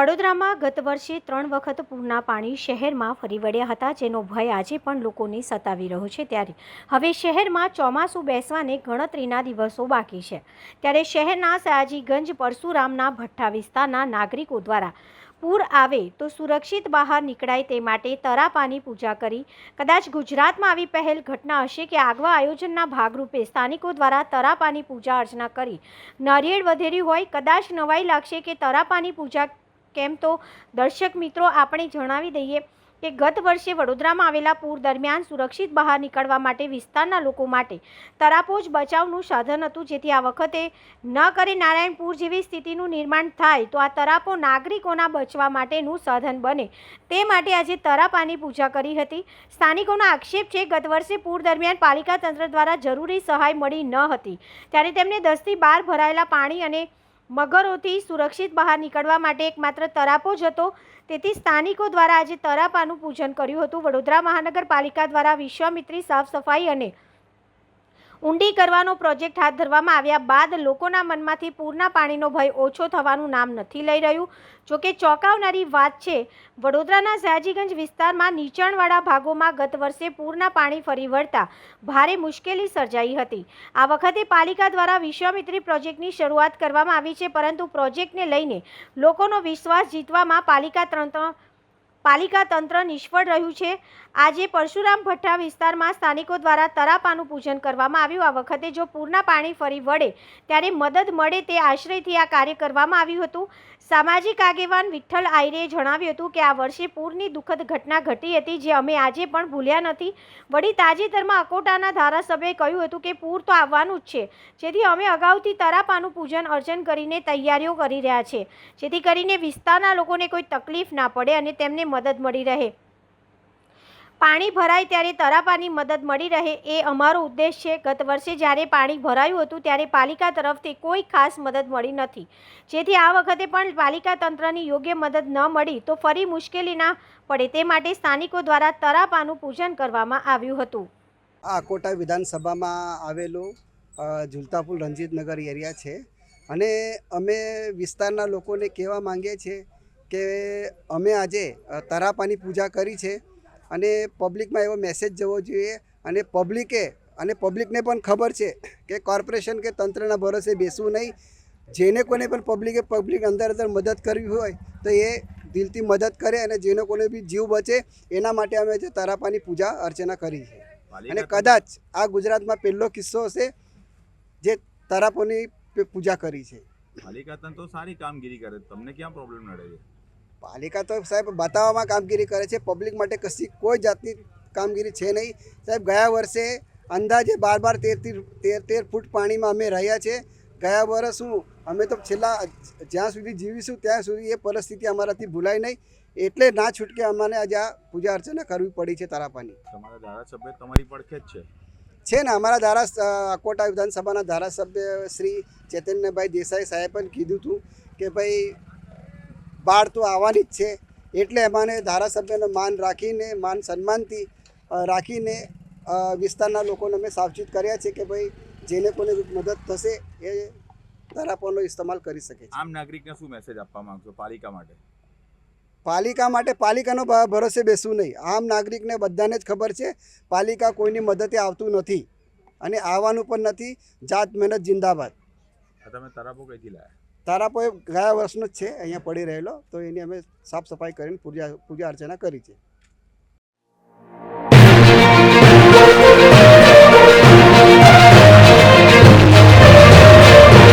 વડોદરામાં ગત વર્ષે ત્રણ વખત પૂરના પાણી શહેરમાં ફરી વળ્યા હતા, જેનો ભય આજે પણ લોકોને સતાવી રહ્યો છે. ત્યારે હવે શહેરમાં ચોમાસું બેસવાને ગણતરીના દિવસો બાકી છે. ત્યારે શહેરના સયાજીગંજ, પરશુરામના ભઠ્ઠા વિસ્તારના નાગરિકો દ્વારા પૂર આવે તો સુરક્ષિત બહાર નીકળાય તે માટે તરાપાની પૂજા કરી. કદાચ ગુજરાતમાં આવી પહેલ ઘટના હશે કે આગવા આયોજનના ભાગરૂપે સ્થાનિકો દ્વારા તરાપાની પૂજા અર્ચના કરી. નારિયેળ વધેરી હોય, કદાચ નવાઈ લાગશે કે તરાપાની પૂજા કેમ તો દર્શક મિત્રો, આપણે જણાવી દઈએ કે ગત વર્ષે વડોદરામાં આવેલા પૂર દરમિયાન સુરક્ષિત બહાર નીકળવા માટે વિસ્તારના લોકો માટે તરાપો જ બચાવનું સાધન હતું, જેથી આ વખતે ન કરે નારાયણપુર જેવી સ્થિતિનું નિર્માણ થાય, તો આ તરાપો નાગરિકોના બચવા માટેનું સાધન બને. તે માટે આજે તરાપાની પૂજા કરી હતી. સ્થાનિકોનો આક્ષેપ છે, ગત વર્ષે પૂર દરમિયાન પાલિકા તંત્ર દ્વારા જરૂરી સહાય મળી ન હતી. ત્યારે તેમને દસથી બાર ભરાયેલા પાણી અને મગરોથી સુરક્ષિત બહાર નીકળવા માટે એકમાત્ર તરાપો જ હતો. તેથી સ્થાનિકો દ્વારા આજે તરાપાનું પૂજન કર્યું હતું. વડોદરા મહાનગરપાલિકા દ્વારા વિશ્વામિત્રી સાફ સફાઈ અને ઊંડી કરવાનો પ્રોજેક્ટ હાથ ધરવામાં આવ્યા બાદ લોકોના મનમાંથી પૂરના પાણીનો ભય ઓછો થવાનું નામ નથી લઈ રહ્યું. જોકે ચોંકાવનારી વાત છે, વડોદરાના સયાજીગંજ વિસ્તારમાં નીચાણવાળા ભાગોમાં ગત વર્ષે પૂરના પાણી ફરી વળતા ભારે મુશ્કેલી સર્જાઈ હતી. આ વખતે પાલિકા દ્વારા વિશ્વામિત્રી પ્રોજેક્ટની શરૂઆત કરવામાં આવી છે, પરંતુ પ્રોજેક્ટને લઈને લોકોનો વિશ્વાસ જીતવામાં પાલિકા તંત્ર પાલિકા તંત્ર નિષ્ફળ રહ્યું છે. આજે પરશુરામ ભઠ્ઠા વિસ્તારમાં સ્થાનિકો દ્વારા તરાપાનું પૂજન કરવામાં આવ્યું. આ વખતે જો પૂરના પાણી ફરી વળે ત્યારે મદદ મળે તે આશ્રયથી આ કાર્ય કરવામાં આવ્યું હતું. સામાજિક આગેવાન વિઠ્ઠલ આયરે જણાવ્યું હતું કે આ વર્ષે પૂરની દુઃખદ ઘટના ઘટી હતી જે અમે આજે પણ ભૂલ્યા નથી. વળી તાજેતરમાં અકોટાના ધારાસભ્યએ કહ્યું હતું કે પૂર તો આવવાનું જ છે. જેથી અમે અગાઉથી તરાપાનું પૂજન અર્ચન કરીને તૈયારીઓ કરી રહ્યા છે. જેથી કરીને વિસ્તારના લોકોને કોઈ તકલીફ ના પડે અને તેમને મદદ મળી રહે. પાણી ભરાય ત્યારે તરાપાની મદદ મળી રહે એ અમારો ઉદ્દેશ છે. ગત વર્ષે જ્યારે પાણી ભરાયું હતું ત્યારે પાલિકા તરફથી કોઈ ખાસ મદદ મળી નથી. જેથી આ વખતે પણ પાલિકા તંત્રની યોગ્ય મદદ ન મળી તો ફરી મુશ્કેલી ના પડે તે માટે સ્થાનિકો દ્વારા તરાપાનું પૂજન કરવામાં આવ્યું હતું. આ કોટા વિધાનસભામાં આવેલું ઝુલતાપુર રણજીતનગર એરિયા છે. અને અમે વિસ્તારના લોકોને કહેવા માંગીએ છીએ કે અમે આજે તરાપાની પૂજા કરી છે અને પબ્લિકમાં એવો મેસેજ જવો જોઈએ અને પબ્લિકે અને પબ્લિકને પણ ખબર છે કે કોર્પોરેશન કે તંત્રના ભરોસે બેસવું નહીં. જેને કોને પણ પબ્લિકે પબ્લિક અંદર અંદર મદદ કરવી હોય તો એ દિલથી મદદ કરે અને જેને કોને બી જીવ બચે એના માટે અમે આજે તરાપાની પૂજા અર્ચના કરી છે. અને કદાચ આ ગુજરાતમાં પહેલો કિસ્સો હશે જે તરાપોની પૂજા કરી છે. પાલિકા તંત્ર તો સારી કામગીરી કરે. તમને ક્યાં પ્રોબ્લેમ નડે છે? પાલિકા તો સાહેબ બતાવવામાં કામગીરી કરે છે. પબ્લિક માટે કશી કોઈ જાતની કામગીરી છે નહીં. સાહેબ ગયા વર્ષે અંદાજે બાર બાર તેર તેર તેર ફૂટ પાણીમાં અમે રહ્યા છે. ગયા વર્ષ શું અમે તો છેલ્લા જ્યાં સુધી જીવીશું ત્યાં સુધી એ પરિસ્થિતિ અમારાથી ભૂલાય નહીં. એટલે ના છૂટકે અમારે આજે આ પૂજા અર્ચના કરવી પડી છે તારાપાની. તમારા ધારાસભ્ય તમારી પડખે જ છે. છે ને અમારા ધારા અકોટા વિધાનસભાના ધારાસભ્ય શ્રી ચૈતન્યભાઈ દેસાઈ સાહેબ પણ કીધું હતું કે ભાઈ બાળ તો આવવાની જ છે. એટલે એમાંને ધારાસભ્યનો માન રાખીને માન સન્માનથી રાખીને વિસ્તારના લોકોને અમે સાવચેત કર્યા છે કે ભાઈ જેને કોને મદદ થશે એ તરાપોનો ઇસ્તેમાલ કરી શકે છે. આમ નાગરિકને શું મેસેજ આપવા માંગશો પાલિકા માટે? પાલિકા માટે પાલિકાનો ભરોસે બેસવું નહીં. આમ નાગરિકને બધાને જ ખબર છે પાલિકા કોઈની મદદે આવતું નથી અને આવવાનું પણ નથી. જાત મહેનત જિંદાબાદ. તમે તરાપો કઈથી લાયા? તારાપો એ ગયા વર્ષનો જ છે, અહીંયા પડી રહેલો, તો એની અમે સાફ સફાઈ કરીને પૂજા પૂજા અર્ચના કરી છે.